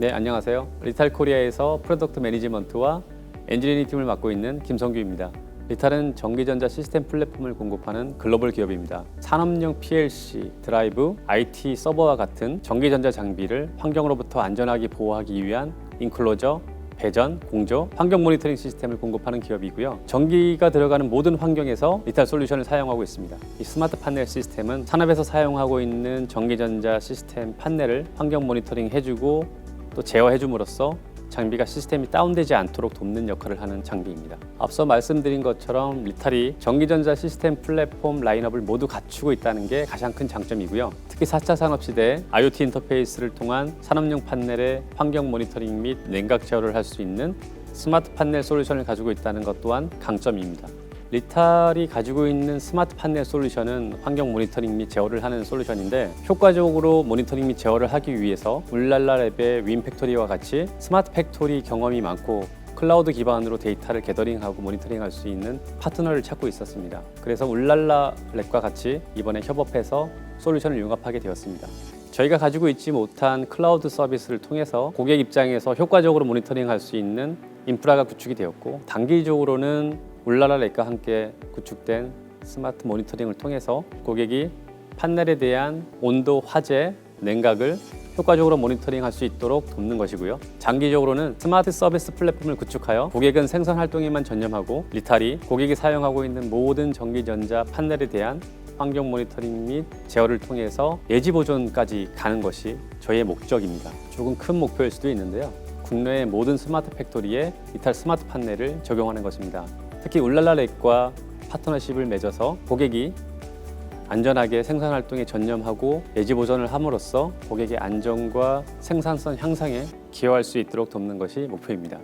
네, 안녕하세요. 리탈 코리아에서 프로덕트 매니지먼트와 엔지니어링 팀을 맡고 있는 김성규입니다. 리탈은 전기전자 시스템 플랫폼을 공급하는 글로벌 기업입니다. 산업용 PLC, 드라이브, IT 서버와 같은 전기전자 장비를 환경으로부터 안전하게 보호하기 위한 인클로저, 배전, 공조, 환경 모니터링 시스템을 공급하는 기업이고요. 전기가 들어가는 모든 환경에서 리탈 솔루션을 사용하고 있습니다. 이 스마트 판넬 시스템은 산업에서 사용하고 있는 전기전자 시스템 판넬을 환경 모니터링 해주고 또 제어해줌으로써 장비가 시스템이 다운되지 않도록 돕는 역할을 하는 장비입니다. 앞서 말씀드린 것처럼 리탈이 전기전자 시스템 플랫폼 라인업을 모두 갖추고 있다는 게 가장 큰 장점이고요. 특히 4차 산업 시대에 IoT 인터페이스를 통한 산업용 판넬의 환경 모니터링 및 냉각 제어를 할 수 있는 스마트 판넬 솔루션을 가지고 있다는 것 또한 강점입니다. 리탈이 가지고 있는 스마트 판넬 솔루션은 환경 모니터링 및 제어를 하는 솔루션인데 효과적으로 모니터링 및 제어를 하기 위해서 울랄라 랩의 윈팩토리와 같이 스마트 팩토리 경험이 많고 클라우드 기반으로 데이터를 게더링하고 모니터링할 수 있는 파트너를 찾고 있었습니다. 그래서 울랄라 랩과 같이 이번에 협업해서 솔루션을 융합하게 되었습니다. 저희가 가지고 있지 못한 클라우드 서비스를 통해서 고객 입장에서 효과적으로 모니터링할 수 있는 인프라가 구축이 되었고 단기적으로는 울라라 렉과 함께 구축된 스마트 모니터링을 통해서 고객이 판넬에 대한 온도, 화재, 냉각을 효과적으로 모니터링할 수 있도록 돕는 것이고요. 장기적으로는 스마트 서비스 플랫폼을 구축하여 고객은 생산 활동에만 전념하고 리탈이 고객이 사용하고 있는 모든 전기전자 판넬에 대한 환경 모니터링 및 제어를 통해서 예지 보존까지 가는 것이 저희의 목적입니다. 조금 큰 목표일 수도 있는데요. 국내의 모든 스마트 팩토리에 이탈 스마트 판넬을 적용하는 것입니다. 특히 울랄라 렉과 파트너십을 맺어서 고객이 안전하게 생산 활동에 전념하고 예지 보존을 함으로써 고객의 안정과 생산성 향상에 기여할 수 있도록 돕는 것이 목표입니다.